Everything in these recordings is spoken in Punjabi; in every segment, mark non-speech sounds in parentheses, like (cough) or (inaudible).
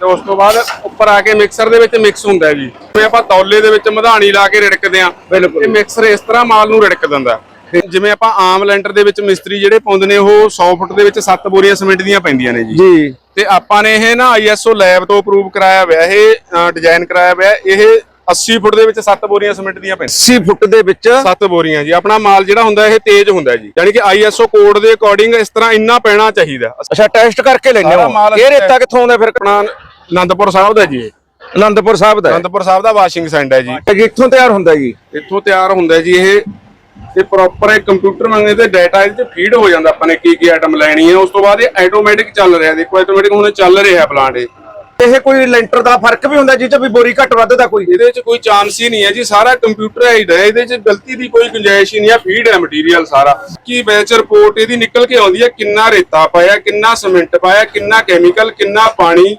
ਤੇ ਉਸ ਤੋਂ ਬਾਅਦ ਉੱਪਰ ਆ ਕੇ ਮਿਕਸਰ ਦੇ ਵਿੱਚ ਮਿਕਸ ਹੁੰਦਾ ਹੈ ਜੀ। ਜਿਵੇਂ ਆਪਾਂ ਤੌਲੇ ਦੇ ਵਿੱਚ ਮਧਾਣੀ ਲਾ ਕੇ ਰਿੜਕਦੇ ਆ ਬਿਲਕੁਲ। ਇਹ ਮਿਕਸਰ ਇਸ ਤਰ੍ਹਾਂ ਮਾਲ ਨੂੰ ਰਿੜਕ ਦਿੰਦਾ। ਜਿਵੇਂ ਆਪਾਂ ਆਮ ਲੈਂਟਰ ਦੇ ਵਿੱਚ ਮਿਸਤਰੀ ਜਿਹੜੇ ਪਾਉਂਦੇ ਨੇ ਉਹ 100 ਫੁੱਟ ਦੇ ਵਿੱਚ 7 ਬੋਰੀਆਂ ਸੀਮੈਂਟ ਦੀਆਂ ਪੈਂਦੀਆਂ ਨੇ ਜੀ। ਜੀ। ਤੇ ਆਪਾਂ ਨੇ ਇਹ ਨਾ ਆਈਐਸਓ ਲੈਬ ਤੋਂ ਅਪਰੂਵ ਕਰਾਇਆ ਹੋਇਆ ਇਹ ਡਿਜ਼ਾਈਨ ਕਰਾਇਆ ਹੋਇਆ ਇਹ 80 ਫੁੱਟ ਦੇ ਵਿੱਚ 7 ਬੋਰੀਆਂ ਸੀਮੈਂਟ ਦੀਆਂ ਪੈਂਦੀਆਂ। 80 ਫੁੱਟ ਦੇ ਵਿੱਚ? 7 ਬੋਰੀਆਂ ਜੀ। ਆਪਣਾ ਮਾਲ ਜਿਹੜਾ ਹੁੰਦਾ ਇਹ ਤੇਜ਼ ਹੁੰਦਾ ਜੀ। ਯਾਨੀ ਕਿ ਆਈਐਸਓ ਕੋਡ ਦੇ ਅਕੋਰਡਿੰਗ ਇਸ ਤਰ੍ਹਾਂ ਇੰਨਾ ਪੈਣਾ ਚਾਹੀਦਾ। ਅੱਛਾ ਟੈਸਟ ਕਰਕੇ ਲੈਣੇ ਮਾਲ ਇਹ ਰੇਤਾ ਕਿੱਥੋਂ ਆਉਂਦਾ ਫਿਰ ਆਪਣਾ ਆਨੰਦਪੁਰ ਸਾਹਿਬ ਦਾ ਜੀ ਇਹ। ਅਨੰਦਪੁਰ ਸਾਹਿਬ ਦਾ ਹੈ। ਆਨੰਦਪੁਰ ਸਾਹਿਬ ਦਾ ਵਾਸ਼ਿੰਗ ਸੈਂਡ ਹੈ ਜੀ। ਇਹ ਇੱਥੋਂ ਤਿਆਰ ਹੁੰਦਾ ਜੀ? ਇੱਥੋਂ ਤਿਆਰ ਹੁੰਦਾ ਜੀ ਇਹ। ਤੇ ਪ੍ਰੋਪਰ ਇੱਕ ਕੰਪਿਊਟਰ ਮੰਗਦੇ ਤੇ ਡਾਟਾ ਇਹਦੇ ਫੀਡ ਹੋ ਜਾਂਦਾ ਆਪਾਂ ਨੇ ਕੀ ਕੀ ਆਈਟਮ ਲੈਣੀ ਹੈ। ਉਸ ਤੋਂ ਬਾਅਦ ਇਹ ਆਟੋਮੈਟਿਕ ਚੱਲ ਰਿਹਾ। ਦੇਖੋ ਆਟੋਮੈਟਿਕ ਹੁਣ ਚੱਲ ਰਿਹਾ ਪਲਾਂਟ ਇਹ। ਇਹ ਕੋਈ ਲੈਂਟਰ ਦਾ ਫ਼ਰਕ ਵੀ ਹੁੰਦਾ ਚ ਵੀ ਬੋਰੀ ਘੱਟ ਵੱਧ ਦਾ ਕੋਈ? ਇਹਦੇ ਵਿੱਚ ਕੋਈ ਚਾਂਸ ਹੀ ਨਹੀਂ ਹੈ ਜੀ। ਸਾਰਾ ਕੰਪਿਊਟਰਾਈਜ਼ਡ ਹੈ। ਇਹਦੇ 'ਚ ਗਲਤੀ ਦੀ ਕੋਈ ਗੁੰਜਾਇਸ਼ ਹੀ ਨਹੀਂ ਹੈ। ਫੀਡ ਹੈ ਮਟੀਰੀਅਲ ਸਾਰਾ। ਕੀ ਬੈਚ ਰਿਪੋਰਟ ਇਹਦੀ ਨਿਕਲ ਕੇ ਆਉਂਦੀ ਹੈ? ਕਿੰਨਾ ਰੇਤਾ ਪਾਇਆ ਕਿੰਨਾ ਸੀਮੈਂਟ ਪਾਇਆ ਕਿੰਨਾ ਕੈਮੀਕਲ ਕਿੰਨਾ ਪਾਣੀ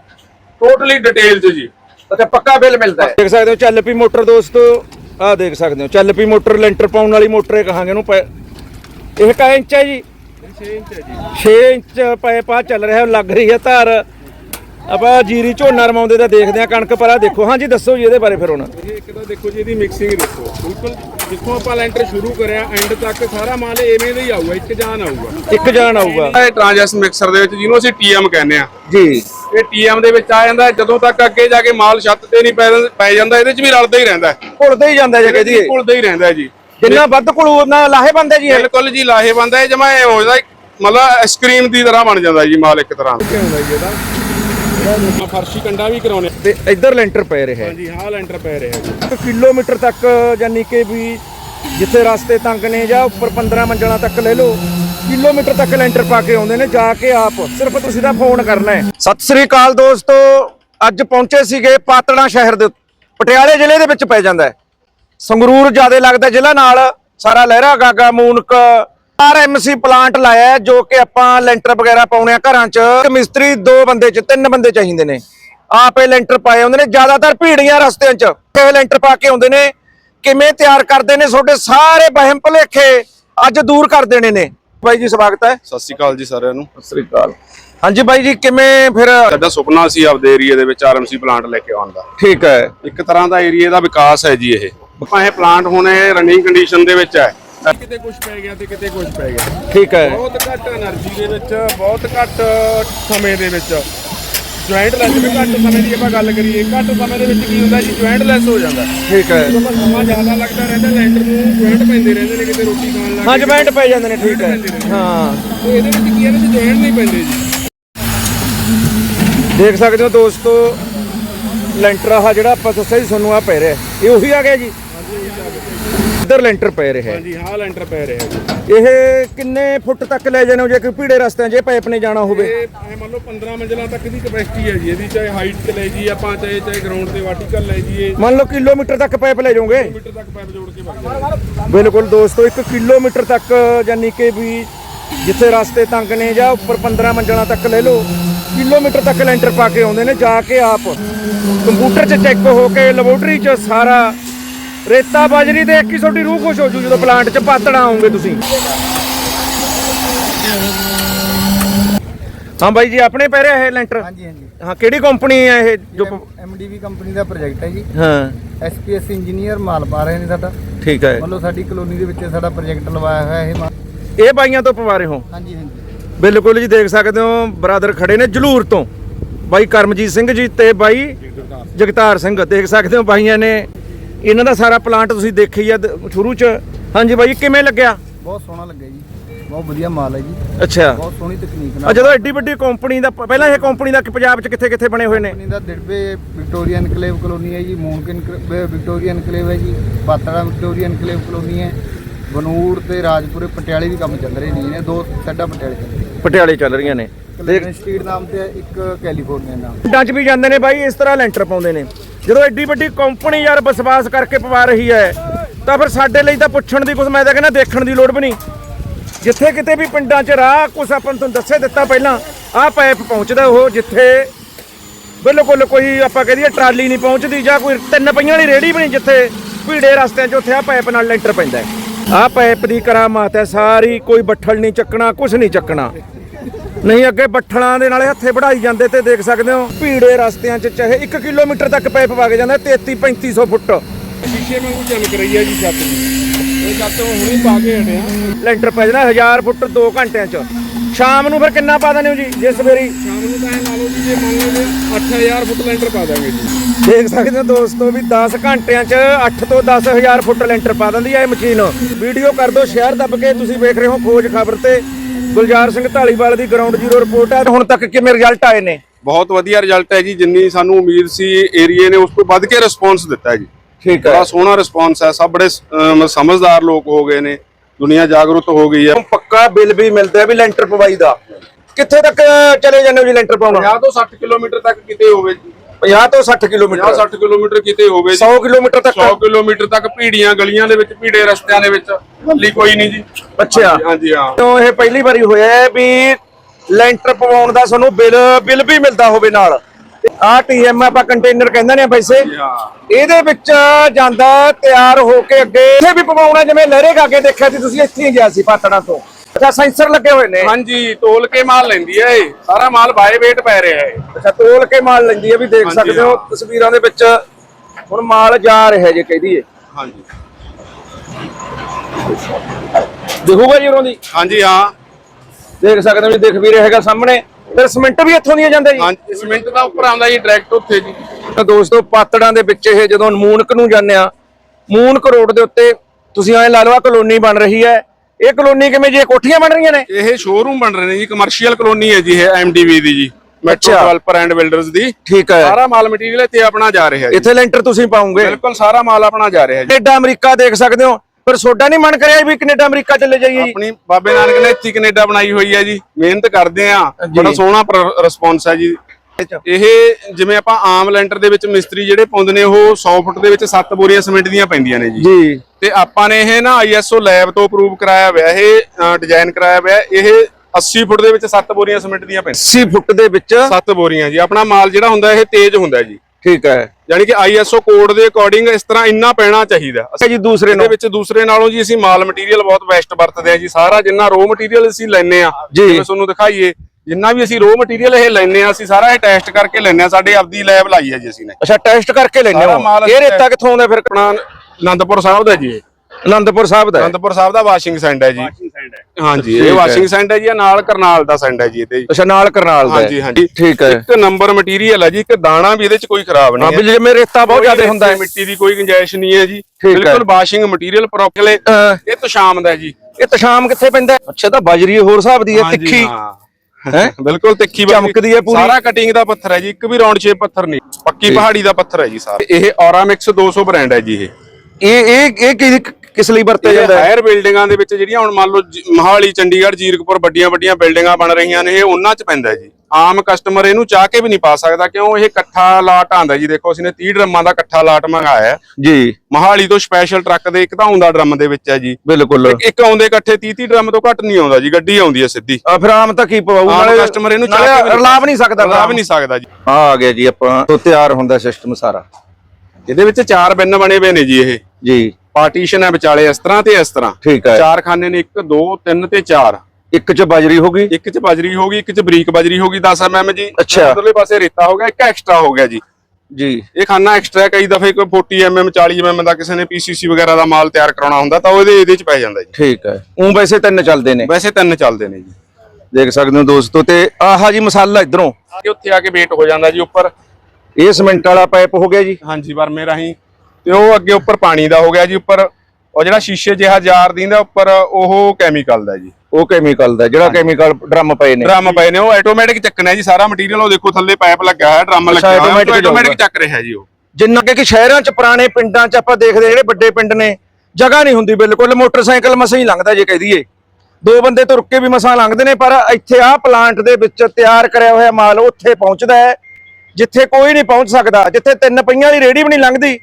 ਟੋਟਲੀ ਡਿਟੇਲ 'ਚ ਜੀ। ਅੱਛਾ ਪੱਕਾ ਬਿੱਲ ਮਿਲਦਾ ਹੈ। ਦੇਖ ਸਕਦੇ ਹੋ ਚੱਲ ਪਈ ਮੋਟਰ ਦੋਸਤੋ। ਆਹ ਦੇਖ ਸਕਦੇ ਹੋ ਚੱਲ ਪਈ ਮੋਟਰ ਲੈਂਟਰ ਪਾਉਣ ਵਾਲੀ ਮੋਟਰ ਇਹ ਕਹਾਂਗੇ ਇਹਨੂੰ ਪੈ- ਇਹ ਕਾ ਇੰਚ ਹੈ ਜੀ? 6 ਇੰਚ ਹੈ ਜੀ। 6 ਇੰਚ ਪਾਈਪ ਆ ਚੱਲ ਰਿਹਾ ਲੱਗ ਰਹੀ ਹੈ ਧਾਰ। ਆਪਾਂ ਜੀਰੀ ਝੋਨਾ ਰਮਾਉਂਦੇ ਤਾਂ ਦੇਖਦੇ ਆ ਕਣਕ ਪਰ ਆ ਦੇਖੋ। ਹਾਂਜੀ ਦੱਸੋ ਜੀ ਇਹਦੇ ਬਾਰੇ ਫਿਰ ਹੁਣ। ਇਹ ਇੱਕ ਤਾਂ ਦੇਖੋ ਜੀ ਇਹਦੀ ਮਿਕਸਿੰਗ ਦੇਖੋ। ਬਿਲਕੁਲ ਜਿੱਥੋਂ ਆਪਾਂ ਲੈਂਟਰ ਸ਼ੁਰੂ ਕਰਿਆ ਐਂਡ ਤੱਕ ਸਾਰਾ ਮਾਲ ਇਵੇਂ ਦਾ ਹੀ ਆਊਗਾ ਇੱਕ ਜਾਨ ਆਊਗਾ। ਇੱਕ ਜਾਨ ਆਊਗਾ। ਇਹ ਟ੍ਰਾਂਜੈਕਸ਼ਨ ਮਿਕਸਰ ਦੇ ਵਿੱਚ ਜਿਹਨੂੰ ਅਸੀਂ ਟੀਐਮ ਕਹਿੰਦੇ ਆ ਜੀ। ਇਹ ਟੀਐਮ ਦੇ ਵਿੱਚ ਆ ਜਾਂਦਾ ਜਦੋਂ ਤੱਕ ਅੱਗੇ ਜਾ ਕੇ ਮਾਲ ਛੱਤ ਤੇ ਨਹੀਂ ਪੈ ਜਾਂਦਾ ਇਹਦੇ 'ਚ ਵੀ ਰਲਦਾ ਹੀ ਰਹਿੰਦਾ। ਘੁਲਦਾ ਹੀ ਜਾਂਦਾ ਜੇ ਕਹਦੀ ਘੁਲਦਾ ਹੀ ਰਹਿੰਦਾ ਜੀ। ਜਿੰਨਾ ਵੱਧ ਘੁਲੂ ਉਹਨਾਂ ਲਾਹੇਬੰਦ ਹੈ ਜੀ ਬਿਲਕੁਲ ਜੀ ਲਾਹੇਵੰਦ ਹੈ। ਜਮਾ ਇਹ ਹੋ ਜਾਂਦਾ ਮਤਲਬ ਆਈਸਕ੍ਰੀਮ ਦੀ ਤਰ੍ਹਾਂ ਬਣ ਜਾਂਦਾ ਜੀ ਮਾਲ ਇੱਕ ਤਰ੍ਹਾਂ ਦਾ। ਕੀ ਹੁੰਦਾ ਜੀ ਇਹਦਾ। ਇਹਦਾ ਫਰਸ਼ੀ ਕੰਡਾ ਵੀ ਕਰਾਉਣੇ ਤੇ ਇੱਧਰ ਲੈਂਟਰ ਪੈ ਰਿਹਾ ਹੈ। ਹਾਂਜੀ ਹਾਂ ਲੈਂਟਰ ਪੈ ਰਿਹਾ ਜੀ। ਕਿਲੋਮੀਟਰ ਤੱਕ ਯਾਨੀ ਕਿ ਵੀ ਜਿੱਥੇ ਰਸਤੇ ਤੰਗ ਨੇ ਜਾਂ ਉੱਪਰ 15 ਮੰਜ਼ਲਾਂ ਤੱਕ ਲੈ ਲਓ ਕਿਲੋਮੀਟਰ ਤੱਕ ਲੈਂਟਰ ਪਾ ਕੇ ਆਉਂਦੇ ਨੇ, ਜਾ ਕੇ ਆਪ ਸਿਰਫ ਤੁਸੀਂ ਤਾਂ ਫੋਨ ਕਰਨਾ ਹੈ। ਸਤਿ ਸ੍ਰੀ ਅਕਾਲ ਦੋਸਤੋ, ਅੱਜ ਪਹੁੰਚੇ ਸੀਗੇ ਪਾਤੜਾ ਸ਼ਹਿਰ ਦੇ ਪਟਿਆਲੇ ਜ਼ਿਲ੍ਹੇ ਦੇ ਵਿੱਚ ਪੈ ਜਾਂਦਾ ਹੈ। ਸੰਗਰੂਰ ਜ਼ਿਆਦਾ ਲੱਗਦਾ ਜ਼ਿਲ੍ਹਾ ਨਾਲ, ਸਾਰਾ ਲਹਿਰਾ ਗਾਗਾ, ਮੂਨਕ। ਆਰਐਮਸੀ ਪਲਾਂਟ ਲਾਇਆ ਜੋ ਕਿ ਆਪਾਂ ਲੈਂਟਰ ਵਗੈਰਾ ਪਾਉਣੇ ਆ ਘਰਾਂ 'ਚ। ਮਿਸਤਰੀ, ਦੋ ਬੰਦੇ 'ਚ, ਤਿੰਨ ਬੰਦੇ ਚਾਹੀਦੇ ਨੇ। ਆਪੇ ਲੈਂਟਰ ਪਾਏ ਹੁੰਦੇ ਨੇ, ਜ਼ਿਆਦਾਤਰ ਭੀੜੀਆਂ ਰਸਤਿਆਂ 'ਚ। ਇਹ ਲੈਂਟਰ ਪਾ ਕੇ ਆਉਂਦੇ ਨੇ। ਕਿਵੇਂ ਤਿਆਰ ਕਰਦੇ ਨੇ, ਤੁਹਾਡੇ ਸਾਰੇ ਵਹਿਮ ਭੁਲੇਖੇ ਅੱਜ ਦੂਰ ਕਰ ਦੇਣੇ ਨੇ। ਬਾਈ ਜੀ ਸਵਾਗਤ ਹੈ। ਸਤਿ ਸ਼੍ਰੀ ਅਕਾਲ ਜੀ ਸਾਰਿਆਂ ਨੂੰ। ਸਤਿ ਸ਼੍ਰੀ ਅਕਾਲ। ਹਾਂਜੀ ਬਾਈ ਜੀ ਕਿਵੇਂ ਫਿਰ ਸਾਡਾ ਸੁਪਨਾ ਸੀ ਆਪਦੇ ਏਰੀਆ ਦੇ ਵਿੱਚ ਆਰਐਮਸੀ ਪਲਾਂਟ ਲੈ ਕੇ ਆਉਣ ਦਾ। ਠੀਕ ਹੈ। ਇੱਕ ਤਰ੍ਹਾਂ ਦਾ ਏਰੀਆ ਦਾ ਵਿਕਾਸ ਹੈ ਜੀ ਇਹ। ਆਪਾਂ ਇਹ ਪਲਾਂਟ ਹੁਣ ਇਹ ਰਨਿੰਗ ਕੰਡੀਸ਼ਨ ਦੇ ਵਿੱਚ ਹੈ। ਕਿਤੇ ਕੁਝ ਪੈ ਗਿਆ ਤੇ ਕਿਤੇ ਕੁਝ ਪੈ ਗਿਆ। ਠੀਕ ਹੈ। ਬਹੁਤ ਘੱਟ એનર્ਜੀ ਦੇ ਵਿੱਚ ਬਹੁਤ ਘੱਟ ਸਮੇਂ ਦੇ ਵਿੱਚ। ਜੁਆਇੰਟ ਲੈਸ ਵੀ ਘੱਟ ਸਮੇਂ ਦੀ ਆਪਾਂ ਗੱਲ ਕਰੀਏ ਘੱਟ ਸਮੇਂ ਦੇ ਵਿੱਚ ਕੀ ਹੁੰਦਾ ਜੀ? ਜੁਆਇੰਟ ਲੈਸ ਹੋ ਜਾਂਦਾ। ਠੀਕ ਹੈ। ਜਦੋਂ ਸਮਾਂ ਜ਼ਿਆਦਾ ਲੱਗਦਾ ਰਹਿੰਦਾ ਲੈਂਟਰ ਨੂੰ ਜੁਆਇੰਟ ਪੈਂਦੇ ਰਹਿੰਦੇ ਨੇ ਕਿਤੇ ਰੋਟੀ ਖਾਣ ਲੱਗ ਹਾਂ ਜਮੈਂਟ ਪੈ ਜਾਂਦੇ ਨੇ ਠੀਕ ਹੈ। ਹਾਂ। ਤੇ ਇਹਦੇ ਵਿੱਚ ਕੀ ਹੈ? ਨਾ ਜੁਆਇੰਟ ਨਹੀਂ ਪੈਂਦੇ ਜੀ। ਦੇਖ ਸਕਦੇ ਹੋ ਦੋਸਤੋ ਲੈਂਟਰ ਆ ਜਿਹੜਾ ਆਪਾਂ ਦੱਸਿਆ ਸੀ ਤੁਹਾਨੂੰ ਆ ਪੈ ਰਿਹਾ। ਇਹ ਉਹੀ ਆ ਗਿਆ ਜੀ। ਇੱਧਰ ਲੈਂਟਰ ਪੈ ਰਿਹਾ ਹੈ। ਹਾਂਜੀ ਹਾਂ ਲੈਂਟਰ ਪੈ ਰਿਹਾ ਜੀ। ਇਹ ਕਿੰਨੇ ਫੁੱਟ ਤੱਕ ਲੈ ਜਾਣੇ ਜੇ ਕੋਈ ਭੀੜੇ ਰਸਤਿਆਂ 'ਚ ਇਹ ਪਾਈਪ ਨੇ ਜਾਣਾ ਹੋਵੇ। ਇਹ ਐ ਮੰਨ ਲਓ 15 ਮੰਜ਼ਲਾਂ ਤੱਕ ਦੀ ਕਪੈਸਿਟੀ ਹੈ ਜੀ। ਇਹਦੀ ਚਾਹੇ ਹਾਈਟ ਤੇ ਲੈ ਜੀ ਆਪਾਂ ਚਾਹੇ ਚਾਹੇ ਗਰਾਊਂਡ ਤੇ ਵਰਟੀਕਲ ਲੈ ਜੀਏ ਮੰਨ ਲਓ ਕਿਲੋਮੀਟਰ ਤੱਕ ਪਾਈਪ ਲੈ ਜਾਓਗੇ? ਮੀਟਰ ਤੱਕ ਪਾਈਪ ਜੋੜ ਕੇ ਵਗ ਜਾਣਾ ਬਿਲਕੁਲ ਦੋਸਤੋ 1 ਕਿਲੋਮੀਟਰ ਤੱਕ ਯਾਨੀ ਕਿ ਵੀ ਜਿੱਥੇ ਰਸਤੇ ਤੰਗ ਨੇ ਜਾਂ ਉੱਪਰ 15 ਮੰਜ਼ਲਾਂ ਤੱਕ ਲੈ ਲਓ ਕਿਲੋਮੀਟਰ ਤੱਕ ਲੈਂਟਰ ਪਾ ਕੇ ਆਉਂਦੇ ਨੇ ਜਾ ਕੇ ਆਪ ਕੰਪਿਊਟਰ 'ਚ ਚੈੱਕ ਹੋ ਕੇ ਲੈਬੋਰਟਰੀ 'ਚ ਸਾਰਾ ਰੇਤਾ ਬਾਜਰੀ ਦੇਖ ਕੇ ਤੁਹਾਡੀ ਰੂਹ ਖੁਸ਼ ਹੋ ਜੂ ਜਦੋਂ ਪਲਾਂਟ 'ਚ ਪਾਤੜਾ ਆਉਂਗੇ ਤੁਸੀਂ। ਹਾਂ ਬਾਈ ਜੀ ਆਪਣੇ ਪੈ ਰਿਹਾ ਇਹ ਲੈਂਟਰ? ਹਾਂਜੀ ਹਾਂਜੀ। ਹਾਂ ਕਿਹੜੀ ਕੰਪਨੀ ਹੈ ਇਹ ਜੋ ਐਮਡੀਵੀ ਕੰਪਨੀ ਦਾ ਪ੍ਰੋਜੈਕਟ ਹੈ ਜੀ। ਹਾਂ। ਐਸਪੀਐਸ ਇੰਜੀਨੀਅਰ ਮਾਲ ਪਾ ਰਹੇ ਨੇ ਸਾਡਾ। ਠੀਕ ਹੈ। ਮੰਨ ਲਓ ਸਾਡੀ ਕਲੋਨੀ ਦੇ ਵਿੱਚ ਸਾਡਾ ਪ੍ਰੋਜੈਕਟ ਲਵਾਇਆ ਹੋਇਆ ਇਹ ਮਾਲ ਇਹ ਬਾਈਆਂ ਤੋਂ ਪਵਾ ਰਹੇ ਹੋ? ਹਾਂਜੀ ਹਾਂਜੀ। ਬਿਲਕੁਲ ਜੀ ਦੇਖ ਸਕਦੇ ਹੋ ਬਰਾਦਰ ਖੜੇ ਨੇ ਜਲੂਰ ਤੋਂ। ਬਾਈ ਕਰਮਜੀਤ ਸਿੰਘ ਜੀ ਤੇ ਬਾਈ ਜਗਤਾਰ ਸਿੰਘ ਦੇਖ ਸਕਦੇ ਹੋ ਬਾਈਆਂ ਨੇ ਇਹਨਾਂ ਦਾ ਸਾਰਾ ਪਲਾਂਟ ਤੁਸੀਂ ਦੇਖਿਆ ਹੀ ਆ ਦ- ਸ਼ੁਰੂ ਚ। ਹਾਂਜੀ ਬਾਈ ਕਿਵੇਂ ਲੱਗਿਆ? ਬਹੁਤ ਸੋਹਣਾ ਲੱਗਿਆ ਜੀ। ਬਹੁਤ ਵਧੀਆ ਮਾਲ ਹੈ ਜੀ। ਅੱਛਾ। ਬਹੁਤ ਸੋਹਣੀ ਤਕਨੀਕ ਆ ਨਾਲ ਜਦੋਂ ਐਡੀ ਵੱਡੀ ਕੰਪਨੀ ਦਾ ਪਹਿਲਾਂ ਇਹ ਕੰਪਨੀ ਦਾ ਪੰਜਾਬ ਚ ਕਿੱਥੇ ਕਿੱਥੇ ਬਣੇ ਹੋਏ ਨੇ? ਕੰਪਨੀ ਦਾ ਦਿੜਬੇ ਵਿਕਟੋਰੀਅਨ ਕਲੇਵ ਕਲੋਨੀ ਹੈ ਜੀ ਮੂਨਕਿਨ ਵਿਕਟੋਰੀਅਨ ਕਲੇਵ ਹੈ ਜੀ ਪਾਤੜਾ ਵਿਕਟੋਰੀਅਨ ਕਲੇਵ ਕਲੋਨੀ ਹੈ ਬਨੂੜ ਤੇ ਰਾਜਪੁਰੇ ਪਟਿਆਲੇ ਵੀ ਕੰਮ ਚੱਲ ਰਹੇ ਨੇ ਇਹਨੇ ਦੋ ਸਾਡਾ ਪਟਿਆਲੇ ਚੱਲ ਰਹੇ। ਪਟਿਆਲੇ ਚੱਲ ਰਹੀਆਂ ਨੇ। ਦੇਖ ਕਲੈਨ ਸਟਰੀਟ ਨਾਮ ਤੇ ਹੈ, ਇੱਕ ਕੈਲੀਫੋਰਨੀਆ ਨਾਮ। ਪਿੰਡਾਂ 'ਚ ਵੀ ਜਾਂਦੇ ਨੇ ਬਾਈ ਇਸ ਤਰ੍ਹਾਂ ਲੈਂਟਰ ਪਾਉਂਦੇ ਨੇ। ਜਦੋਂ ਐਡੀ ਵੱਡੀ ਕੰਪਨੀ ਯਾਰ ਵਿਸ਼ਵਾਸ ਕਰਕੇ ਪਵਾ ਰਹੀ ਹੈ, ਤਾਂ ਫਿਰ ਸਾਡੇ ਲਈ ਤਾਂ ਪੁੱਛਣ ਦੀ ਕੁਝ ਮੈਂ ਤਾਂ ਕਹਿੰਦਾ ਦੇਖਣ ਦੀ ਲੋੜ ਵੀ ਨਹੀਂ। ਜਿੱਥੇ ਕਿਤੇ ਵੀ ਪਿੰਡਾਂ 'ਚ ਰਾਹ ਕੁਛ ਆਪਾਂ ਤੁਹਾਨੂੰ ਦੱਸੇ ਦਿੱਤਾ ਪਹਿਲਾਂ, ਆਹ ਪਾਈਪ ਪਹੁੰਚਦਾ ਉਹ ਜਿੱਥੇ ਬਿਲਕੁਲ ਕੋਈ ਆਪਾਂ ਕਹਦੇ ਟਰਾਲੀ ਨਹੀਂ ਪਹੁੰਚਦੀ ਜਾਂ ਕੋਈ ਤਿੰਨ ਪਈਆਂ ਵਾਲੀ ਰੇੜੀ ਵੀ ਨਹੀਂ ਜਿੱਥੇ ਭੀੜੇ ਰਸਤਿਆਂ 'ਚ ਉੱਥੇ ਆਹ ਪਾਈਪ ਨਾਲ ਲੈਂਟਰ ਪੈਂਦਾ ਹੈ। ਆਹ ਪਾਈਪ ਦੀ ਕਰਾਮਾਤ ਹੈ, ਸਾਰੀ ਕੋਈ ਬੱਠਲ ਨਹੀਂ ਚੱਕਣਾ ਕੁਝ ਨਹੀਂ ਚੱਕਣਾ। ਨਹੀਂ ਅੱਗੇ ਬੱਠਲਾਂ ਦੇ ਨਾਲੇ ਹੱਥੇ ਵਢਾਈ ਜਾਂਦੇ ਤੇ ਦੇਖ ਸਕਦੇ ਹੋ। ਭੀੜੇ ਰਸਤਿਆਂ 'ਚ ਚਾਹੇ 1 ਕਿਲੋਮੀਟਰ ਤੱਕ ਪਾਈਪ ਵਗ ਜਾਂਦਾ 33 3500 ਫੁੱਟ। ਸ਼ੀਸ਼ੇ ਵਾਂਗੂ ਚਮਕ ਰਹੀ ਹੈ ਜੀ ਛੱਤ ਇਹ ਛੱਤ ਹੁਣੇ ਪਾ ਕੇ ਹਟਿਆ ਲੈਂਟਰ ਪੈ ਜਾਣਾ 1000 ਫੁੱਟ 2 ਘੰਟਿਆਂ 'ਚ। ਸ਼ਾਮ ਨੂੰ ਫਿਰ ਕਿੰਨਾ ਪਾ ਦਿੰਦੇ ਹੋ ਜੀ ਜੇ ਸਵੇਰੀ? ਸ਼ਾਮ ਨੂੰ ਤਾਂ ਲਾ ਲਓ ਜੀ ਜੇ ਮੰਨ ਲਓ 8000 ਫੁੱਟ ਲੈਂਟਰ ਪਾ ਦਾਂਗੇ ਜੀ। ਦੇਖ ਸਕਦੇ ਹੋ ਦੋਸਤੋ ਵੀ 10 ਘੰਟਿਆਂ 'ਚ 8 ਤੋਂ 10000 ਫੁੱਟ ਲੈਂਟਰ ਪਾ ਦਿੰਦੀ ਹੈ ਇਹ ਮਸ਼ੀਨ। ਵੀਡੀਓ ਕਰ ਦਿਓ ਸ਼ੇਅਰ ਦੱਬ ਕੇ ਤੁਸੀਂ ਵੇਖ ਰਹੇ ਹੋ ਖੋਜ ਖਬਰ ਤੇ। ਗੁਲਜ਼ਾਰ ਸਿੰਘ ਢਾਲੀਵਾਲ ਦੀ ਗਰਾਊਂਡ ਜ਼ੀਰੋ ਰਿਪੋਰਟ ਹੈ ਹੁਣ ਤੱਕ ਕਿਵੇਂ ਰਿਜ਼ਲਟ ਆਏ ਨੇ? ਬਹੁਤ ਵਧੀਆ ਰਿਜ਼ਲਟ ਹੈ ਜੀ ਜਿੰਨੀ ਸਾਨੂੰ ਉਮੀਦ ਸੀ ਏਰੀਏ ਨੇ ਉਸ ਤੋਂ ਵੱਧ ਕੇ ਰਿਸਪੌਂਸ ਦਿੱਤਾ ਹੈ ਜੀ। ਠੀਕ ਬੜਾ ਸੋਹਣਾ ਰਿਸਪੌਂਸ ਹੈ ਸਭ ਬੜੇ ਸਮਝਦਾਰ ਲੋਕ ਹੋ ਗਏ ਨੇ ਦੁਨੀਆ ਜਾਗਰੂਕ ਹੋ ਗਈ ਹੈ। ਪੱਕਾ ਬਿੱਲ ਵੀ ਮਿਲਦਾ ਵੀ ਲੈਂਟਰ ਪਵਾਈ ਦਾ ਕਿੱਥੇ ਤੱਕ ਚਲੇ ਜਾਂਦੇ ਹੋ ਜੀ ਲੈਂਟਰ ਪਾਉਣਾ? 50 ਤੋਂ 60 ਕਿਲੋਮੀਟਰ ਤੱਕ ਕਿਤੇ ਹੋਵੇ ਜੀ। 50 ਤੋਂ 60 ਕਿਲੋਮੀਟਰ। 50 60 ਕਿਲੋਮੀਟਰ ਕਿਤੇ ਹੋਵੇ ਜੀ। 100 ਕਿਲੋਮੀਟਰ ਤੱਕ। 100 ਕਿਲੋਮੀਟਰ ਤੱਕ ਭੀੜੀਆਂ ਗਲੀਆਂ ਦੇ ਵਿੱਚ ਭੀੜੇ ਰਸਤਿਆਂ ਦੇ ਵਿੱਚ ਲਈ ਕੋਈ ਨਹੀਂ ਜੀ। ਅੱਛਾ। ਹਾਂਜੀ ਹਾਂ। ਤੋਂ ਇਹ ਪਹਿਲੀ ਵਾਰੀ ਹੋਇਆ ਹੈ ਵੀ ਲੈਂਟਰ ਪਵਾਉਣ ਦਾ ਤੁਹਾਨੂੰ ਬਿੱਲ ਬਿੱਲ ਵੀ ਮਿਲਦਾ ਹੋਵੇ ਨਾਲ। ਆ ਟੀਐਮ ਆਪਾਂ ਕੰਟੇਨਰ ਕਹਿੰਦੇ ਨੇ ਵੈਸੇ। ਹਾਂ। ਇਹਦੇ ਵਿੱਚ ਜਾਂਦਾ ਤਿਆਰ ਹੋ ਕੇ ਅੱਗੇ। ਇੱਥੇ ਵੀ ਪਵਾਉਣਾ ਜਿਵੇਂ ਲਹਿਰੇਗਾ ਅੱਗੇ ਦੇਖਿਆ ਸੀ ਤੁਸੀਂ ਇੱਥੇ ਹੀ ਗਿਆ ਸੀ ਪਾਤੜਾ ਤੋਂ। ਅੱਛਾ ਸੈਂਸਰ ਲੱਗੇ ਹੋਏ ਨੇ। ਹਾਂਜੀ ਤੋਲ ਕੇ ਮਾਲ ਲੈਂਦੀ ਹੈ ਇਹ। ਸਾਰਾ ਮਾਲ ਬਾਏ ਵੇਟ ਪੈ ਰਿਹਾ ਹੈ। ਅੱਛਾ ਤੋਲ ਕੇ ਮਾਲ ਲੈਂਦੀ ਹੈ ਵੀ ਦੇਖ ਸਕਦੇ ਹੋ ਹਾਂ। ਤਸਵੀਰਾਂ ਦੇ ਵਿੱਚ ਹੁਣ ਮਾਲ ਜਾ ਰਿਹਾ ਜੇ ਕਹਦੀਏ ਹਾਂਜੀ। ਦਿਖੂਗਾ ਜੀ ਉਰੋਂ ਦੀ? ਹਾਂਜੀ ਹਾਂ। ਦੇਖ ਸਕਦੇ ਹੋ ਜੀ ਦਿਖ ਵੀ ਰਹੇਗਾ ਸਾਹਮਣੇ। ਫਿਰ ਸਿਮੈਂਟ ਵੀ ਇੱਥੋਂ ਦੀ ਜਾਂਦੇ ਜੀ? ਹਾਂਜੀ ਸਿਮੈਂਟ ਦਾ ਉੱਪਰ ਆਉਂਦਾ ਜੀ ਡਾਇਰੈਕਟ ਉੱਥੇ ਜੀ। ਤਾਂ ਦੋਸਤੋ ਪਾਤੜਾਂ ਦੇ ਵਿੱਚ ਇਹ ਜਦੋਂ ਮੂਨਕ ਨੂੰ ਜਾਂਦੇ ਆ ਮੂਨਕ ਰੋਡ ਦੇ ਉੱਤੇ ਤੁਸੀਂ ਐਂ ਲਾ ਲਓ ਆਹ ਕਲੋਨੀ ਬਣ ਰਹੀ ਹੈ। ਇਹ ਕਲੋਨੀ ਕਿਵੇਂ ਜੀ? ਇਹ ਕੋਠੀਆਂ ਬਣ ਰਹੀਆਂ ਨੇ? ਇਹ ਸ਼ੋਰੂਮ ਬਣ ਰਹੇ ਨੇ ਜੀ ਕਮਰਸ਼ੀਅਲ ਕਲੋਨੀ ਹੈ ਜੀ ਇਹ MDV the G metro. Developer and builders ਦੀ। ਠੀਕ ਹੈ। ਸਾਰਾ ਮਾਲ ਮਟੀਰੀਅਲ ਇੱਥੇ ਆਪਣਾ ਜਾ ਰਿਹਾ ਜੀ। ਇੱਥੇ ਲੈਂਟਰ ਤੁਸੀਂ ਪਾਉਂਗੇ? ਬਿਲਕੁਲ ਸਾਰਾ ਮਾਲ ਆਪਣਾ ਜਾ ਰਿਹਾ ਜੀ। ਕੈਨੇਡਾ ਅਮਰੀਕਾ ਦੇਖ ਸਕਦੇ ਹੋ। ਪਰ ਸੋਡਾ ਨਹੀਂ ਮਨ ਕਰਿਆ ਵੀ ਕੈਨੇਡਾ ਅਮਰੀਕਾ ਚਲੇ ਜਾਈਏ ਆਪਣੀ ਬਾਬੇ ਨਾਨਕ ਨੇ ਇੱਥੇ ਕੈਨੇਡਾ ਬਣਾਈ ਹੋਈ ਹੈ ਜੀ। ਮਿਹਨਤ ਕਰਦੇ ਆ। ਬੜਾ ਸੋਹਣਾ ਰਿਸਪੌਂਸ ਹੈ ਜੀ। ਇਹ ਜਿਵੇਂ ਆਪਾਂ ਆਮ ਲੈਂਟਰ ਦੇ ਵਿੱਚ ਮਿਸਤਰੀ ਜਿਹੜੇ ਪਾਉਂਦੇ ਨੇ ਉਹ 100 ਫੁੱਟ ਦੇ ਵਿੱਚ 7 ਬੋਰੀਆਂ ਸੀਮੈਂਟ ਦੀਆਂ ਪੈਂਦੀਆਂ ਨੇ ਜੀ। ਜੀ। ਤੇ ਆਪਾਂ ਨੇ ਇਹ ਨਾ ਆਈਐਸਓ ਲੈਬ ਤੋਂ ਅਪਰੂਵ ਕਰਾਇਆ ਹੋਇਆ ਇਹ ਡਿਜ਼ਾਈਨ ਕਰਾਇਆ ਹੋਇਆ ਇਹ 80 ਫੁੱਟ ਦੇ ਵਿੱਚ 7 ਬੋਰੀਆਂ ਸੀਮੈਂਟ ਦੀਆਂ ਪੈਂਦੀਆਂ। 80 ਫੁੱਟ ਦੇ ਵਿੱਚ? 7 ਬੋਰੀਆਂ ਜੀ। ਆਪਣਾ ਮਾਲ ਜਿਹੜਾ ਹੁੰਦਾ ਇਹ ਤੇਜ਼ ਹੁੰਦਾ ਜੀ। ਠੀਕ ਹੈ। ਯਾਨੀ ਕਿ ਆਈਐਸਓ ਕੋਡ ਦੇ ਅਕੋਰਡਿੰਗ ਇਸ ਤਰ੍ਹਾਂ ਇੰਨਾ ਪੈਣਾ ਚਾਹੀਦਾ। ਅੱਛਾ ਜੀ ਦੂਸਰੇ ਇਹਦੇ ਨੂੰ ਵਿੱਚ ਦੂਸਰੇ ਨਾਲੋਂ ਜੀ ਅਸੀਂ ਮਾਲ ਮਟੀਰੀਅਲ ਬਹੁਤ ਬੈਸਟ ਵਰਤਦੇ ਆ ਜੀ। ਸਾਰਾ ਜਿੰਨਾ ਰੋ ਮਟੀਰੀਅਲ ਅਸੀਂ ਲੈਨੇ ਆ ਜੀ। ਜਿਵੇਂ ਤੁਹਾਨੂੰ ਦਿਖਾਈਏ ਜਿੰਨਾ ਵੀ ਅਸੀਂ ਰੋ ਮਟੀਰੀਅਲ ਇਹ ਲੈਨੇ ਆ ਅਸੀਂ ਸਾਰਾ ਇਹ ਟੈਸਟ ਕਰਕੇ ਲੈਨੇ ਆ ਸਾਡੇ ਆਪਦੀ ਲੈਬ ਲਾਈ ਹੈ ਜੀ ਅਸੀਂ ਨੇ। ਅੱਛਾ ਟੈਸਟ ਕਰਕੇ ਲੈਣੇ ਹੋ? ਮਾਲ ਇਹ ਰੇਤਾ ਕਿੱਥੋਂ ਆਉਂਦਾ ਫਿਰ? ਆਪਣਾ ਆਨੰਦਪੁਰ ਸਾਹਿਬ ਦਾ ਜੀ ਇਹ। ਆਨੰਦਪੁਰ ਸਾਹਿਬ ਦਾ ਹੈ। ਆਨੰਦਪੁਰ ਸਾਹਿਬ ਦਾ ਵਾਸ਼ਿੰਗ ਸੈਂਡ ਹੈ ਜੀ। ਹਾਂਜੀ ਠੀਕ ਇਹ ਹੈ। ਵਾਸ਼ਿੰਗ ਸੈਂਡ ਹੈ ਜੀ ਇਹ ਨਾਲ ਕਰਨਾਲ ਦਾ ਸੈਂਡ ਹੈ ਜੀ ਇਹਦੇ। ਅੱਛਾ ਨਾਲ ਕਰਨਾਲ ਦਾ ਹੈ। ਹਾਂਜੀ ਹਾਂਜੀ। ਠੀਕ ਹੈ। ਇੱਕ ਨੰਬਰ ਮਟੀਰੀਅਲ ਹੈ ਜੀ ਇੱਕ ਦਾਣਾ ਵੀ ਇਹਦੇ ਚ ਕੋਈ ਖਰਾਬ ਹਾਂ ਨਹੀਂ ਵੀ ਜਿਵੇਂ ਰੇਤਾ ਬਹੁਤ ਜ਼ਿਆਦਾ ਹੁੰਦਾ ਹੈ। ਮਿੱਟੀ ਦੀ ਕੋਈ ਗੁੰਜਾਇਸ਼ ਨਹੀਂ ਹੈ ਜੀ। ਹੈ। ਬਿਲਕੁਲ ਵਾਸ਼ਿੰਗ ਮਟੀਰੀਅਲ ਪ੍ਰੋਪਰਲੀ ਅਹ, ਇਹ ਤੋਂ ਸ਼ਾਮ ਦਾ ਜੀ। ਇਹ ਤਸ਼ਾਮ ਕਿੱਥੇ ਪੈਂਦਾ ਹੈ? ਅੱਛਾ ਤਾਂ ਬਜਰੀ ਹੋਰ ਹਿਸਾਬ ਦੀ ਹੈ ਹਾਂਜੀ, ਤਿੱਖੀ। ਹਾਂ। (laughs) ਬਿਲਕੁਲ ਤਿੱਖੀ ਚਮਕਦੀ ਹੈ ਪੂਰੀ। ਸਾਰਾ ਕਟਿੰਗ ਦਾ ਪੱਥਰ ਹੈ ਜੀ ਇੱਕ ਵੀ ਰਾਉਂਡ ਸ਼ੇਪ ਪੱਥਰ ਨਹੀਂ। ਪੱਕੀ ਪਹਾੜੀ ਦਾ ਪੱਥਰ ਹੈ ਜੀ ਸਾਰਾ। ਇਹ ਔਰਾਮਿਕਸ 200 ਬ੍ਰਾਂਡ ਹੈ ਜੀ ਇਹ। ਇਹ ਇਹ ਇਹ ਕਿਸ- ਲਈ ਵਰਤਿਆ ਜਾਂਦਾ ਹੈ? ਹਾਇਰ ਬਿਲਡਿੰਗਾਂ ਦੇ ਵਿੱਚ ਜਿਹੜੀਆਂ ਹੁਣ ਮੰਨ ਲਓ ਮੋਹਾਲੀ ਚੰਡੀਗੜ੍ਹ ਜੀਰਕਪੁਰ ਵੱਡੀਆਂ ਵੱਡੀਆਂ ਬਿਲਡਿੰਗਾਂ ਬਣ ਰਹੀਆਂ ਨੇ ਇਹ ਉਹਨਾਂ 'ਚ ਪੈਂਦਾ ਜੀ। ਆਮ ਕਸਟਮਰ ਇਹਨੂੰ ਚਾਹ ਕੇ ਵੀ ਨਹੀਂ ਪਾ ਸਕਦਾ ਕਿਉਂ? ਇਹ ਇਕੱਠਾ ਲਾਟ ਆਂਦਾ ਜੀ। ਦੇਖੋ ਅਸੀਂ ਨੇ 30 ਡਰਮਾਂ ਦਾ ਇਕੱਠਾ ਲਾਟ ਮੰਗਾਇਆ ਜੀ। ਮੋਹਾਲੀ ਤੋਂ ਸਪੈਸ਼ਲ ਟਰੱਕ ਦੇ ਇੱਕ ਤਾਂ ਆਉਂਦਾ ਡਰਮ ਦੇ ਵਿੱਚ ਹੈ ਜੀ। ਬਿਲਕੁਲ। ਇੱਕ- ਆਉਂਦੇ ਇਕੱਠੇ 30 30 ਡਰਮ ਤੋਂ ਘੱਟ ਨਹੀਂ ਆਉਂਦਾ ਜੀ। ਗੱਡੀ ਆਉਂਦੀ ਹੈ ਸਿੱਧੀ। ਆ ਫਿਰ ਆਮ ਤਾਂ ਕੀ ਪਵਾਉ ਆਮ ਕਸਟਮਰ ਇਹਨੂੰ ਚਾਹ ਕੇ ਵੀ ਨਹੀਂ ਸਕਦਾ ਲਾ ਵੀ ਨਹੀਂ ਸਕਦਾ ਜੀ। ਆ ਆ ਗਿਆ ਜੀ ਆਪਾਂ। ਤੋਂ ਤਿਆਰ ਹੁੰਦਾ ਸਿਸਟਮ ਸਾਰਾ। ਇਹਦੇ ਵਿੱਚ ਚਾਰ ਬਿੰਨ ਬਣੇ ਹੋਏ ਨੇ ਜੀ ਇਹ। ਜੀ। ਪਾਰਟੀਸ਼ਨ ਹੈ ਵਿਚਾਲੇ ਇਸ ਤਰ੍ਹਾਂ ਤੇ ਇਸ ਤਰ੍ਹਾਂ। ਠੀਕ ਹੈ। ਚਾਰ ਖਾਨੇ ਨੇ 1 2 3 ਤੇ 4 ਇੱਕ ਚ ਬਜਰੀ ਹੋ ਗਈ? ਇੱਕ ਚ ਬਜਰੀ ਹੋ ਗਈ ਇੱਕ ਚ ਬਰੀਕ ਬਜਰੀ ਹੋ ਗਈ 10 ਐਮਐਮ ਜੀ। ਅੱਛਾ। ਉਧਰਲੇ ਪਾਸੇ ਰੇਤਾ ਹੋ ਗਿਆ ਇੱਕ ਐਕਸਟਰਾ ਹੋ ਗਿਆ ਜੀ। ਜੀ। ਇਹ ਖਾਨਾ ਐਕਸਟਰਾ ਕਈ ਦਫੇ ਕੋਈ 40 ਐਮਐਮ 40 ਐਮਐਮ ਦਾ ਕਿਸੇ ਨੇ ਪੀਸੀਸੀ ਵਗੈਰਾ ਦਾ ਮਾਲ ਤਿਆਰ ਕਰਾਉਣਾ ਹੁੰਦਾ ਤਾਂ ਉਹਦੇ ਇਹਦੇ ਚ ਪੈ ਜਾਂਦਾ ਜੀ। ਠੀਕ ਹੈ। ਉਹ ਵੈਸੇ ਤਿੰਨ ਚੱਲਦੇ ਨੇ। ਵੈਸੇ ਤਿੰਨ ਚੱਲਦੇ ਨੇ ਜੀ। ਦੇਖ ਸਕਦੇ ਹੋ ਦੋਸਤੋ ਤੇ ਆਹਾ ਜੀ ਮਸਾਲਾ ਇਧਰੋਂ। ਕਿ ਉੱਥੇ ਆ ਕੇ ਵੇਟ ਹੋ ਜਾਂਦਾ ਜੀ ਉੱਪਰ। ਇਹ ਸੀਮੈਂਟ ਵਾਲਾ ਪਾਈਪ ਹੋ ਗਿਆ ਜੀ। ਹਾਂਜੀ ਵਰਮੇ ਰਾਹੀਂ। ਤੇ ਉਹ ਅੱਗੇ ਉੱਪਰ ਪਾਣੀ ਦਾ ਹੋ ਗਿਆ ਜੀ ਉੱਪਰ। ਉਹ ਜਿਹੜਾ ਸ਼ੀਸ਼ੇ ਜਿਹਾ ਜਾਰ ਦਿੰਦਾ ਉੱਪਰ ਉਹ ਕੈਮੀਕਲ ਦਾ ਜੀ। ਉਹ ਕੈਮੀਕਲ ਦਾ ਜਿਹੜਾ ਕੈਮੀਕਲ ਡਰਮ ਪਏ ਨੇ। ਡਰਮ ਪਏ ਨੇ ਉਹ ਆਟੋਮੈਟਿਕ ਚੱਕਣਾ ਜੀ ਸਾਰਾ ਮਟੀਰੀਅਲ ਉਹ ਦੇਖੋ ਥੱਲੇ ਪਾਈਪ ਲੱਗਿਆ ਹੋਇਆ ਡਰਮ ਲੱਗਿਆ ਹੋਇਆ ਆਟੋਮੈਟਿਕ। ਚੱਕ ਰਿਹਾ। ਜੀ ਉਹ। ਜਿੰਨਾ ਕਿ ਕਿ ਸ਼ਹਿਰਾਂ 'ਚ ਪੁਰਾਣੇ ਪਿੰਡਾਂ 'ਚ ਆਪਾਂ ਦੇਖਦੇ ਜਿਹੜੇ ਵੱਡੇ ਪਿੰਡ ਨੇ ਜਗ੍ਹਾ ਨਹੀਂ ਹੁੰਦੀ ਬਿਲਕੁਲ ਮੋਟਰਸਾਈਕਲ ਮਸਾਂ ਹੀ ਲੰਘਦਾ ਜੇ ਕਹਿ ਦਈਏ। ਦੋ ਬੰਦੇ ਤੁਰ ਕੇ ਵੀ ਮਸਾਂ ਲੰਘਦੇ ਨੇ ਪਰ ਇੱਥੇ ਆਹ ਪਲਾਂਟ ਦੇ ਵਿੱਚ ਤਿਆਰ ਕਰਿਆ ਹੋਇਆ ਮਾਲ ਉੱਥੇ ਪਹੁੰਚਦਾ ਹੈ ਜਿੱਥੇ ਕੋਈ ਨਹੀਂ ਪਹੁੰਚ ਸਕਦਾ ਜਿੱਥੇ ਤਿੰਨ ਪਈਆਂ ਵਾਲੀ ਰੇੜੀ ਵੀ ਨਹੀਂ ਲੰਘਦੀ।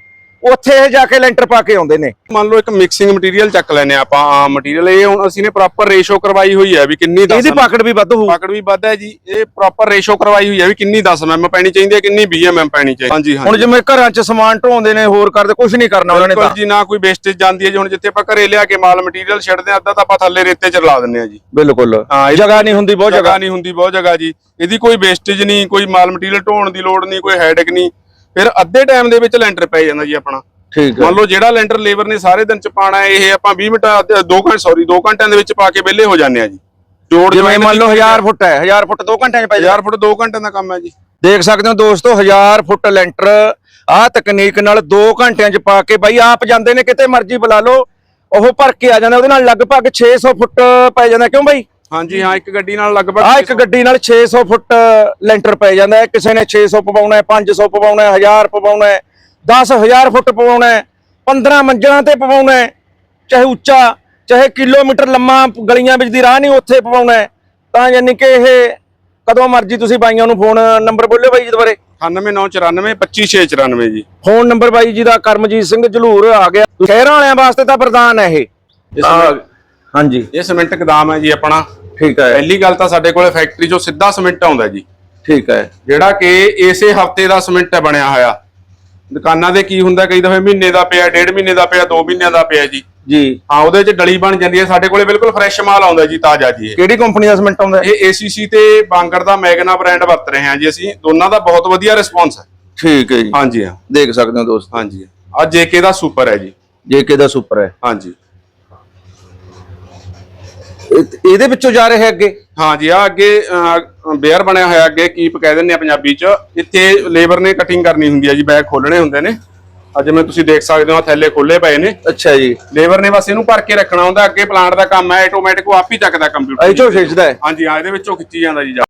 ਉੱਥੇ ਇਹ ਜਾ ਕੇ ਲੈਂਟਰ ਪਾ ਕੇ ਆਉਂਦੇ ਨੇ। ਮੰਨ ਲਓ ਇੱਕ ਮਿਕਸਿੰਗ ਮਟੀਰੀਅਲ ਚੱਕ ਲੈਨੇ ਆਪਾਂ ਆਮ ਮਟੀਰੀਅਲ ਇਹ ਹੁਣ ਅਸੀਂ ਨੇ ਪ੍ਰੋਪਰ ਰੇਸ਼ੋ ਕਰਵਾਈ ਹੋਈ ਹੈ ਵੀ ਕਿੰਨੀ 10 ਇਹਦੀ ਪਕੜ ਵੀ ਵੱਧ ਹੋਊ। ਪਕੜ ਵੀ ਵੱਧ ਹੈ ਜੀ ਇਹ ਪ੍ਰੋਪਰ ਰੇਸ਼ੋ ਕਰਵਾਈ ਹੋਈ ਹੈ ਵੀ ਕਿੰਨੀ 10 mm ਪੈਣੀ ਚਾਹੀਦੀ ਹੈ ਕਿੰਨੀ 20 mm ਪੈਣੀ ਚਾਹੀਦੀ ਹਾਂਜੀ ਹੁਣ ਜਿਵੇਂ ਘਰਾਂ 'ਚ ਸਮਾਨ ਢੋਂਦੇ ਨੇ ਹੋਰ ਕਰਦੇ ਕੁਝ ਨਹੀਂ ਕਰਨਾ ਉਹਨਾਂ ਨੇ ਤਾਂ। ਜੀ ਨਾ ਕੋਈ ਵੇਸਟੇਜ ਜਾਂਦੀ ਹੈ ਜੀ ਹੁਣ ਜਿੱਥੇ ਆਪਾਂ ਘਰੇ ਲਿਆ ਕੇ ਮਾਲ ਮਟੀਰੀਅਲ ਛੱਡਦੇ ਆ ਅੱਧਾ ਤਾਂ ਆਪਾਂ ਥੱਲੇ ਰੇਤੇ 'ਚ ਰਲਾ ਦਿੰਨੇ ਆ ਜੀ। ਬਿਲਕੁਲ। ਹਾਂ, ਜਗ੍ਹਾ ਨਹੀਂ ਹੁੰਦੀ ਬਹੁਤ ਜਗ੍ਹਾ ਜਗ੍ਹਾ। ਨਹੀਂ ਹੁੰਦੀ ਬਹੁਤ ਜਗ੍ਹਾ ਜੀ। ਇਹਦੀ ਕੋਈ ਵੇਸਟੇਜ ਨਹੀਂ ਕੋਈ ਮਾਲ ਮਟੀਰੀਅਲ ਢੋਣ ਦੀ ਲੋੜ ਨਹੀਂ ਕੋਈ ਹੈਡਕ ਨਹੀਂ। ਫਿਰ ਅੱਧੇ ਟਾਈਮ ਦੇ ਵਿੱਚ ਲੈਂਟਰ ਪੈ ਜਾਂਦਾ ਜੀ ਆਪਣਾ। ਠੀਕ ਹੈ। ਮੰਨ ਲਓ ਜਿਹੜਾ ਲੈਂਟਰ ਲੇਬਰ ਨੇ ਸਾਰੇ ਦਿਨ ਚ ਪਾਣਾ ਇਹ ਆਪਾਂ 20 ਮਿੰਟ 2 ਘੰਟੇ ਸੌਰੀ 2 ਘੰਟਿਆਂ ਦੇ ਵਿੱਚ ਪਾ ਕੇ ਵਿਹਲੇ ਹੋ ਜਾਂਦੇ ਆ ਜੀ। ਜੋੜ ਜਿਵੇਂ ਮੰਨ ਲਓ 1000 ਫੁੱਟ ਹੈ 1000 ਫੁੱਟ 2 ਘੰਟਿਆਂ 'ਚ ਪੈ ਜਾ 1000 ਫੁੱਟ 2 ਘੰਟਿਆਂ ਦਾ ਕੰਮ ਹੈ ਜੀ। ਦੇਖ ਸਕਦੇ ਹੋ ਦੋਸਤੋ 1000 ਫੁੱਟ ਲੈਂਟਰ ਆਹ ਤਕਨੀਕ ਨਾਲ 2 ਘੰਟਿਆਂ 'ਚ ਪਾ ਕੇ ਬਾਈ ਆਪ ਜਾਂਦੇ ਨੇ ਕਿਤੇ ਮਰਜ਼ੀ ਬੁਲਾ ਲਓ ਉਹ ਭਰ ਕੇ ਆ ਜਾਂਦਾ ਉਹਦੇ ਨਾਲ ਲਗਭਗ 600 ਫੁੱਟ ਪੈ ਜਾਂਦਾ ਕਿਉਂ ਬਾਈ? ਹਾਂਜੀ ਹਾਂ ਇੱਕ ਗੱਡੀ ਨਾਲ ਲਗਭਗ ਆ ਇੱਕ ਗੱਡੀ ਨਾਲ 600 ਫੁੱਟ ਲੈਂਟਰ ਪੈ ਜਾਂਦਾ ਹੈ। ਕਿਸੇ ਨੇ 600 ਪਵਾਉਣਾ ਹੈ 500 ਪਵਾਉਣਾ ਹੈ 1000 ਪਵਾਉਣਾ ਹੈ 10000 ਫੁੱਟ ਪਵਾਉਣਾ ਹੈ 15 ਮੰਜ਼ਲਾਂ ਤੇ ਪਵਾਉਣਾ ਹੈ ਚਾਹੇ ਉੱਚਾ ਚਾਹੇ ਕਿਲੋਮੀਟਰ ਲੰਮਾ ਗਲੀਆਂ ਵਿੱਚ ਦੀ ਰਾਹ ਨਹੀਂ ਉੱਥੇ ਪਵਾਉਣਾ ਹੈ ਤਾਂ ਯਾਨੀ ਕਿ ਇਹ ਕਦੋਂ ਮਰਜ਼ੀ ਤੁਸੀਂ ਬਾਈਆਂ ਨੂੰ ਫੋਨ ਨੰਬਰ ਬੋਲਿਓ ਬਾਈ ਜੀ ਦੁਬਾਰੇ। 9994 25694 ਜੀ। ਫੋਨ ਨੰਬਰ ਬਾਈ ਜੀ ਦਾ ਕਰਮਜੀਤ ਸਿੰਘ ਜਲੂਰ ਆ ਗਿਆ। ਸ਼ਹਿਰਾਂ ਵਾਲਿਆਂ ਵਾਸਤੇ ਤਾਂ ਵਰਦਾਨ ਹੈ ਇਹ। ਹਾਂਜੀ। ਇਹ ਸੀਮੈਂਟ ਗਦਾਮ ਹੈ ਜੀ ਆਪਣਾ। ਠੀਕ ਹੈ। ਪਹਿਲੀ ਗੱਲ ਤਾਂ ਸਾਡੇ ਕੋਲੇ ਫੈਕਟਰੀ ਚੋਂ ਸਿੱਧਾ ਸੀਮੈਂਟ ਆਉਂਦਾ ਜੀ। ਠੀਕ ਹੈ। ਜਿਹੜਾ ਕਿ ਇਸੇ ਹਫ਼ਤੇ ਦਾ ਸੀਮੈਂਟ ਬਣਿਆ ਹੋਇਆ। ਦੁਕਾਨਾਂ ਦੇ ਕੀ ਹੁੰਦਾ ਕਈ ਦਫੇ ਮਹੀਨੇ ਦਾ ਪਿਆ ਡੇਢ ਮਹੀਨੇ ਦਾ ਪਿਆ 2 ਮਹੀਨਿਆਂ ਦਾ ਪਿਆ ਜੀ। ਜੀ। ਹਾਂ ਉਹਦੇ 'ਚ ਡਲੀ ਬਣ ਜਾਂਦੀ ਹੈ। ਸਾਡੇ ਕੋਲੇ ਬਿਲਕੁਲ ਫਰੈਸ਼ ਮਾਲ ਆਉਂਦਾ ਜੀ ਤਾਜ਼ਾ ਜੀ ਕਿਹੜੀ ਕੰਪਨੀ ਦਾ ਸੀਮੈਂਟ ਆਉਂਦਾ? ਇਹ ACC ਤੇ ਬਾਂਗਰ ਦਾ ਮੈਗਨਾ ਬ੍ਰਾਂਡ ਵਰਤ ਰਹੇ ਹਾਂ ਜੀ ਅਸੀਂ। ਦੋਨਾਂ ਦਾ ਬਹੁਤ ਵਧੀਆ ਰਿਸਪੌਂਸ ਹੈ। ਠੀਕ ਹੈ ਜੀ। ਹਾਂਜੀ ਹਾਂ। ਦੇਖ ਸਕਦੇ ਹੋ ਦੋਸਤ। ਹਾਂਜੀ ਆ ਜੇਕੇ ਦਾ ਸੁਪਰ ਹੈ ਜੀ। ਜੇਕੇ ਦਾ ਸੁਪਰ ਹੈ। ਹਾਂਜੀ। ਇਹ- ਇਹਦੇ ਵਿੱਚੋਂ ਜਾ ਰਹੇ ਅੱਗੇ? ਹਾਂਜੀ ਆ ਅੱਗੇ ਬੇਅਰ ਬਣਿਆ ਹੋਇਆ ਅੱਗੇ ਕੀਪ ਕਹਿ ਦਿੰਦੇ ਆ ਪੰਜਾਬੀ 'ਚ। ਇੱਥੇ ਲੇਬਰ ਨੇ ਕਟਿੰਗ ਕਰਨੀ ਹੁੰਦੀ ਹੈ ਜੀ ਬੈਗ ਖੋਲਣੇ ਹੁੰਦੇ ਨੇ। ਅੱਜ ਜਿਵੇਂ ਤੁਸੀਂ ਦੇਖ ਸਕਦੇ ਹੋ ਥੈਲੇ ਖੋਲੇ ਪਏ ਨੇ। ਅੱਛਾ ਜੀ। ਲੇਬਰ ਨੇ ਬਸ ਇਹਨੂੰ ਭਰ ਕੇ ਰੱਖਣਾ ਹੁੰਦਾ ਅੱਗੇ ਪਲਾਂਟ ਦਾ ਕੰਮ ਹੈ ਆਟੋਮੈਟਿਕ ਉਹ ਆਪ ਹੀ ਚੱਕਦਾ ਕੰਪਿਊਟਰ ਇਹ ਚੋਂ ਖਿੱਚਦਾ ਹੈ? ਹਾਂਜੀ ਹਾਂ ਇਹਦੇ ਵਿੱਚੋਂ ਖਿੱਚੀ ਜਾਂਦਾ ਜੀ ਜਾ